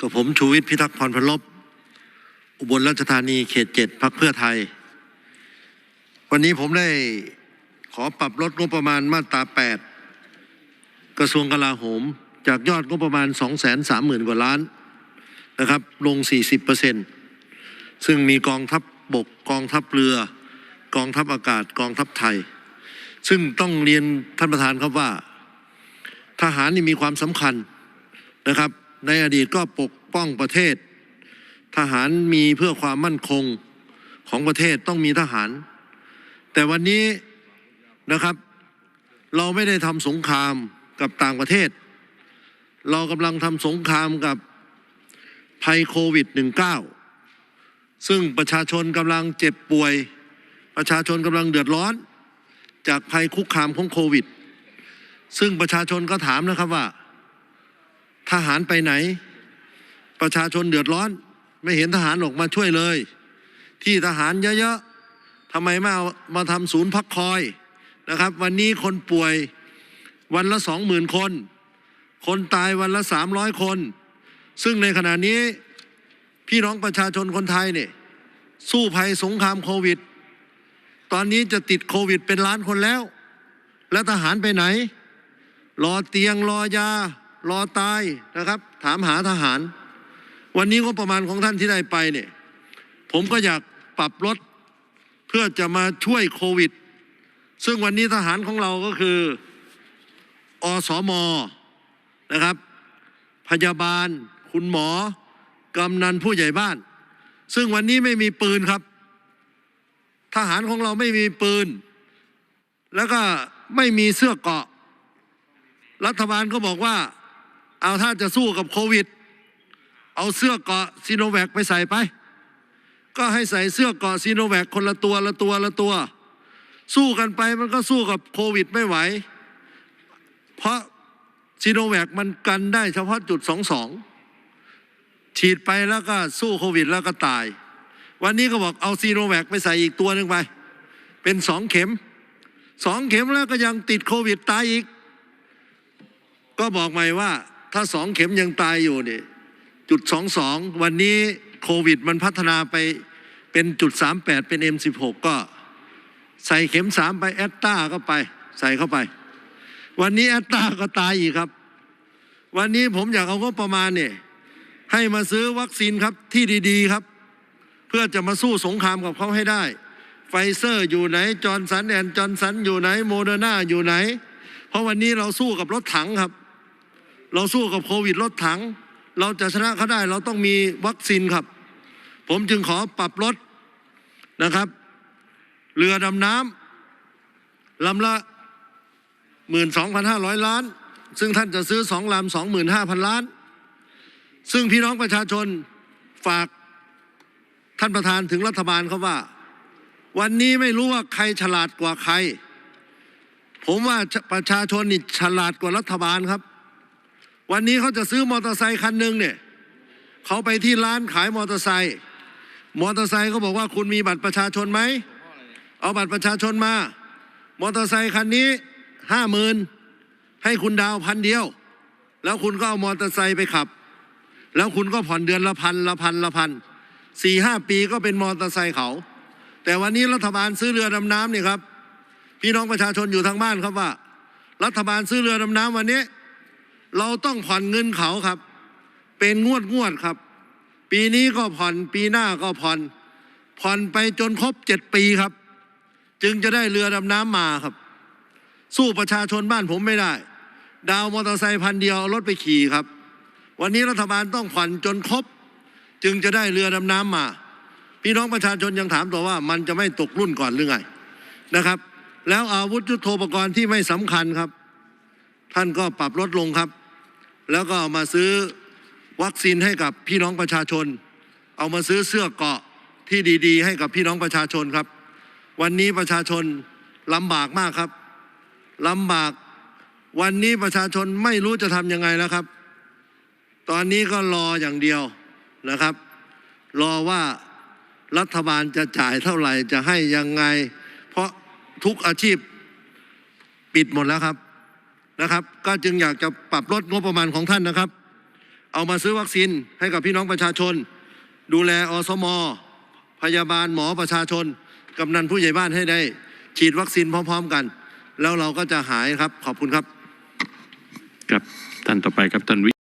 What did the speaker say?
กับผมชูวิทย์พิทักษ์พรพลบอุบลราชธานีเขตเจ็ดพักเพื่อไทย วันนี้ผมได้ขอปรับลดงบประมาณมาตรา 8 กระทรวงกลาโหม จากยอดงบประมาณ 2 3 0 0 0 0 กว่าล้านนะครับ ลง 40เปอร์เซ็นต์ซึ่งมีกองทัพบบกกองทัพเรือ กองทัพอากาศกองทัพไทย ซึ่งต้องเรียนท่านประธานครับว่า ทหารนี่มีความสำคัญนะครับ ในอดีตก็ปกป้องประเทศ ทหารมีเพื่อความมั่นคงของประเทศต้องมีทหาร แต่วันนี้นะครับ เราไม่ได้ทำสงครามกับต่างประเทศ เรากำลังทำสงครามกับภัยโควิด -19 ซึ่งประชาชนกำลังเจ็บป่วย ประชาชนกำลังเดือดร้อน จากภัยคุกคามของโควิด ซึ่งประชาชนก็ถามนะครับว่า ทหารไปไหน ประชาชนเดือดร้อน ไม่เห็นทหารออกมาช่วยเลย ที่ทหารเยอะๆทำไมไม่เอามาทำศูนย์พักคอยนะครับ วันนี้คนป่วยวันละสองหมื่นคน คนตายวันละสามร้อยคน ซึ่งในขณะนี้พี่น้องประชาชนคนไทยเนี่ยสู้ภัยสงครามโควิด ตอนนี้จะติดโควิดเป็นล้านคนแล้ว แล้วทหารไปไหน รอเตียงรอยา รอตายนะครับ ถามหาทหาร วันนี้งบประมาณของท่านที่ได้ไปเนี่ยผมก็อยากปรับลดเพื่อจะมาช่วยโควิด ซึ่งวันนี้ทหารของเราก็คืออสมนะครับ พยาบาล คุณหมอ กำนันผู้ใหญ่บ้าน ซึ่งวันนี้ไม่มีปืนครับ ทหารของเราไม่มีปืน แล้วก็ไม่มีเสื้อเกาะ รัฐบาลก็บอกว่า เอาถ้าจะสู้กับโควิด เอาเสื้อเกาะซีโนแวคไปใส่ไป ก็ให้ใส่เสื้อเกาะซีโนแวคคนละตัวละตัวละตัว สู้กันไปมันก็สู้กับโควิดไม่ไหว เพราะซีโนแวคมันกันได้เฉพาะจุดสองสองฉีดไปแล้วก็สู้โควิดแล้วก็ตาย วันนี้ก็บอกเอาซีโนแวคไปใส่อีกตัวหนึ่งไป เป็นสองเข็มสองเข็มแล้วก็ยังติดโควิดตายอีก ก็บอกใหม่ว่า ถ้าสองเข็มยังตายอยู่เนี่ยจุดสองสองวันนี้โควิดมันพัฒนาไปเป็นจุดสามแปดเป็นเอ็มสิบหกก็ ใส่เข็มสามไปแอตตาก็ไป ใส่เข้าไป วันนี้แอตตาก็ตายอีกครับ วันนี้ผมอยากเอางบประมาณเนี่ยให้มาซื้อวัคซีนครับที่ดีๆครับ เพื่อจะมาสู้สงครามกับเขาให้ได้ ไฟเซอร์อยู่ไหนจอร์นสันแอนจอร์นสันอยู่ไหนโมเดอร์นาอยู่ไหน เพราะวันนี้เราสู้กับรถถังครับ เราสู้กับโควิดรถถัง เราจะชนะเขาได้เราต้องมีวัคซีนครับ ผมจึงขอปรับลดนะครับ เรือดำน้ำลำละหมื่นสองพันห้าร้อยล้าน ซึ่งท่านจะซื้อสองลำสองหมื่นห้าพันล้าน ซึ่งพี่น้องประชาชนฝากท่านประธานถึงรัฐบาลเขาว่า วันนี้ไม่รู้ว่าใครฉลาดกว่าใคร ผมว่าประชาชนนี่ฉลาดกว่ารัฐบาลครับ วันนี้เขาจะซื้อมอเตอร์ไซคันหนึ่งเนี่ยเขาไปที่ร้านขายมอเตอร์ไซค์มอเตอร์ไซค์เขาบอกว่าคุณมีบัตรประชาชนไหมเอาบัตรประชาชนมามอเตอร์ไซคันนี้ห้าหมื่นให้คุณดาวพันเดียว แล้วคุณก็เอามอเตอร์ไซค์ไปขับ แล้วคุณก็ผ่อนเดือนละพันละพันละพันสี่ห้าปีก็เป็นมอเตอร์ไซค์เขา แต่วันนี้รัฐบาลซื้อเรือดำน้ำเนี่ยครับ พี่น้องประชาชนอยู่ทางบ้านครับว่า รัฐบาลซื้อเรือดำน้ำวันนี้ เราต้องผ่อนเงินเขาครับ เป็นงวดงวดครับ ปีนี้ก็ผ่อนปีหน้าก็ผ่อน ผ่อนไปจนครบเจ็ดปีครับ จึงจะได้เรือดำน้ำมาครับ สู้ประชาชนบ้านผมไม่ได้ ดาวมอเตอร์ไซค์พันเดียวเอารถไปขี่ครับ วันนี้รัฐบาลต้องผ่อนจนครบ จึงจะได้เรือดำน้ำมา พี่น้องประชาชนยังถามต่อว่ามันจะไม่ตกรุ่นก่อนหรือไงนะครับ แล้วอาวุธยุโทโธปกรณ์ที่ไม่สำคัญครับ ท่านก็ปรับลดลงครับ แล้วก็เอามาซื้อวัคซีนให้กับพี่น้องประชาชน เอามาซื้อเสื้อเกาะที่ดี ๆ ให้กับพี่น้องประชาชนครับ วันนี้ประชาชนลำบากมากครับลำบาก วันนี้ประชาชนไม่รู้จะทำยังไงแล้วครับ ตอนนี้ก็รออย่างเดียวนะครับ รอว่ารัฐบาลจะจ่ายเท่าไหร่จะให้ยังไง เพราะทุกอาชีพปิดหมดแล้วครับ นะครับ ก็จึงอยากจะปรับลดงบประมาณของท่านนะครับ เอามาซื้อวัคซีนให้กับพี่น้องประชาชน ดูแลอสมพยาบาลหมอประชาชนกำนันผู้ใหญ่บ้านให้ได้ ฉีดวัคซีนพร้อม ๆกัน แล้วเราก็จะหายครับขอบคุณครับ ครับท่านต่อไปครับท่านวิ